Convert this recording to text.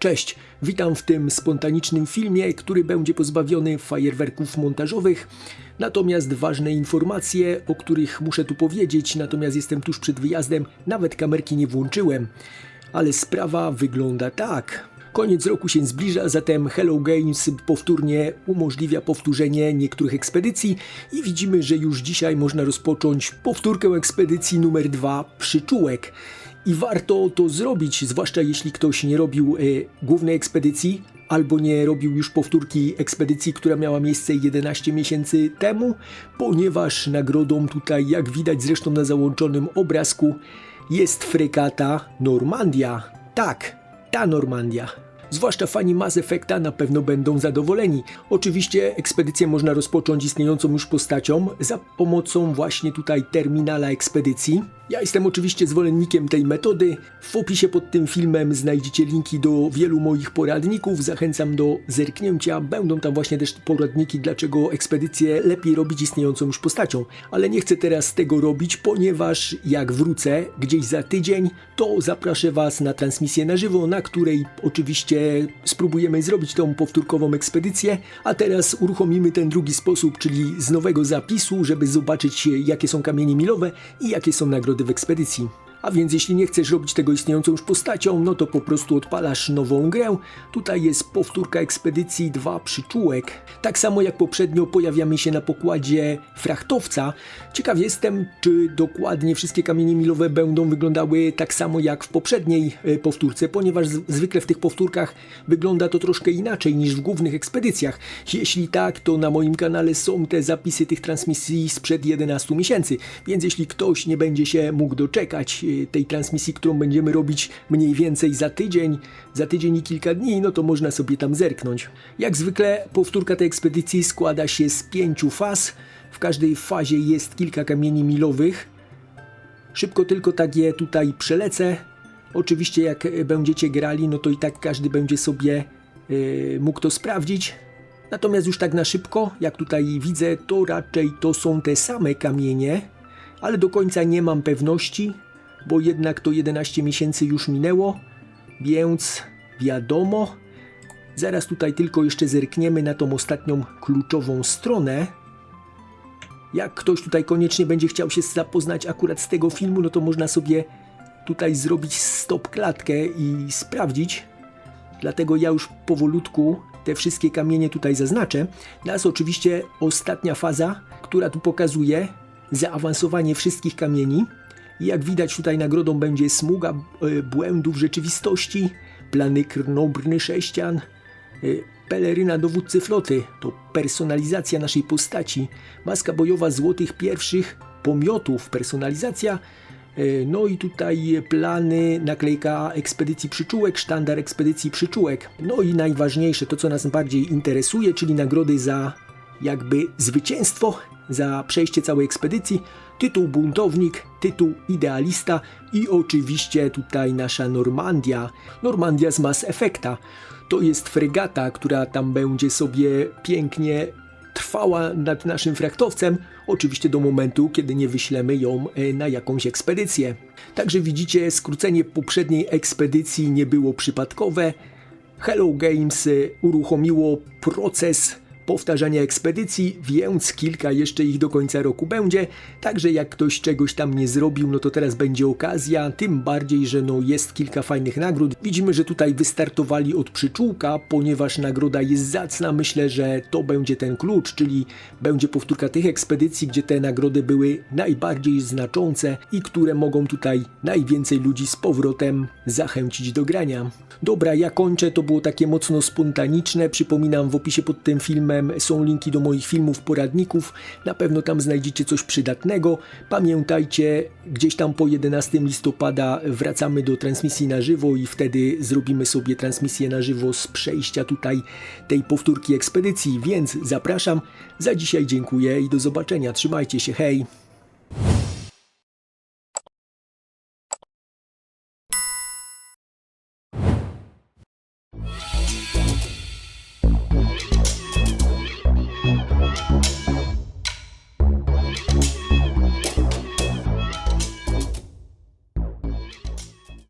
Cześć, witam w tym spontanicznym filmie, który będzie pozbawiony fajerwerków montażowych. Natomiast ważne informacje, o których muszę tu powiedzieć, natomiast jestem tuż przed wyjazdem, nawet kamerki nie włączyłem. Ale sprawa wygląda tak. Koniec roku się zbliża, zatem Hello Games powtórnie umożliwia powtórzenie niektórych ekspedycji i widzimy, że już dzisiaj można rozpocząć powtórkę ekspedycji numer 2 Przyczółek. I warto to zrobić, zwłaszcza jeśli ktoś nie robił e, głównej ekspedycji albo nie robił już powtórki ekspedycji, która miała miejsce 11 miesięcy temu, ponieważ nagrodą tutaj, jak widać zresztą na załączonym obrazku, jest fregata Normandia. Tak, ta Normandia. Zwłaszcza fani Mass Effecta na pewno będą zadowoleni. Oczywiście ekspedycję można rozpocząć istniejącą już postacią za pomocą właśnie tutaj terminala ekspedycji. Ja jestem oczywiście zwolennikiem tej metody. W opisie pod tym filmem znajdziecie linki do wielu moich poradników. Zachęcam do zerknięcia. Będą tam właśnie też poradniki, dlaczego ekspedycję lepiej robić istniejącą już postacią. Ale nie chcę teraz tego robić, ponieważ jak wrócę gdzieś za tydzień, to zaproszę Was na transmisję na żywo, na której oczywiście spróbujemy zrobić tą powtórkową ekspedycję. A teraz uruchomimy ten drugi sposób, czyli z nowego zapisu, żeby zobaczyć jakie są kamienie milowe i jakie są nagrody w ekspedycji. A więc jeśli nie chcesz robić tego istniejącą już postacią, no to po prostu odpalasz nową grę. Tutaj jest powtórka ekspedycji 2 przyczółek. Tak samo jak poprzednio pojawiamy się na pokładzie frachtowca. Ciekaw jestem, czy dokładnie wszystkie kamienie milowe będą wyglądały tak samo jak w poprzedniej e, powtórce, ponieważ zwykle w tych powtórkach wygląda to troszkę inaczej niż w głównych ekspedycjach. Jeśli tak, to na moim kanale są te zapisy tych transmisji sprzed 11 miesięcy, więc jeśli ktoś nie będzie się mógł doczekać tej transmisji, którą będziemy robić mniej więcej za tydzień, za tydzień i kilka dni, no to można sobie tam zerknąć. Jak zwykle powtórka tej ekspedycji składa się z pięciu faz. W każdej fazie jest kilka kamieni milowych. Szybko tylko tak je tutaj przelecę. Oczywiście jak będziecie grali, no to i tak każdy będzie sobie e, mógł to sprawdzić. Natomiast już tak na szybko, jak tutaj widzę, to raczej to są te same kamienie, ale do końca nie mam pewności, bo jednak to 11 miesięcy już minęło, więc wiadomo. Zaraz tutaj tylko jeszcze zerkniemy na tą ostatnią kluczową stronę. Jak ktoś tutaj koniecznie będzie chciał się zapoznać akurat z tego filmu, no to można sobie tutaj zrobić stop klatkę i sprawdzić. Dlatego ja już powolutku te wszystkie kamienie tutaj zaznaczę. Teraz oczywiście ostatnia faza, która tu pokazuje zaawansowanie wszystkich kamieni. Jak widać tutaj nagrodą będzie smuga e, błędów rzeczywistości, plany krnobrny sześcian, e, peleryna dowódcy floty, to personalizacja naszej postaci, maska bojowa złotych pierwszych pomiotów, personalizacja, e, no i tutaj plany, naklejka ekspedycji przyczółek, sztandar ekspedycji przyczółek. No i najważniejsze, to co nas bardziej interesuje, czyli nagrody za jakby zwycięstwo, za przejście całej ekspedycji, tytuł buntownik, tytuł idealista i oczywiście tutaj nasza Normandia, Normandia z Mass Effecta. To jest fregata, która tam będzie sobie pięknie trwała nad naszym frachtowcem, oczywiście do momentu, kiedy nie wyślemy ją e, na jakąś ekspedycję. Także widzicie, skrócenie poprzedniej ekspedycji nie było przypadkowe. Hello Games y, uruchomiło proces powtarzania ekspedycji, więc kilka jeszcze ich do końca roku będzie. Także jak ktoś czegoś tam nie zrobił, no to teraz będzie okazja, tym bardziej, że no jest kilka fajnych nagród. Widzimy, że tutaj wystartowali od przyczółka, ponieważ nagroda jest zacna. Myślę, że to będzie ten klucz, czyli będzie powtórka tych ekspedycji, gdzie te nagrody były najbardziej znaczące i które mogą tutaj najwięcej ludzi z powrotem zachęcić do grania. Dobra, ja kończę, to było takie mocno spontaniczne. Przypominam, w opisie pod tym filmem są linki do moich filmów, poradników. Na pewno tam znajdziecie coś przydatnego. Pamiętajcie, gdzieś tam po 11 listopada wracamy do transmisji na żywo i wtedy zrobimy sobie transmisję na żywo z przejścia tutaj tej powtórki ekspedycji, więc zapraszam. Za dzisiaj dziękuję i do zobaczenia. Trzymajcie się, hej!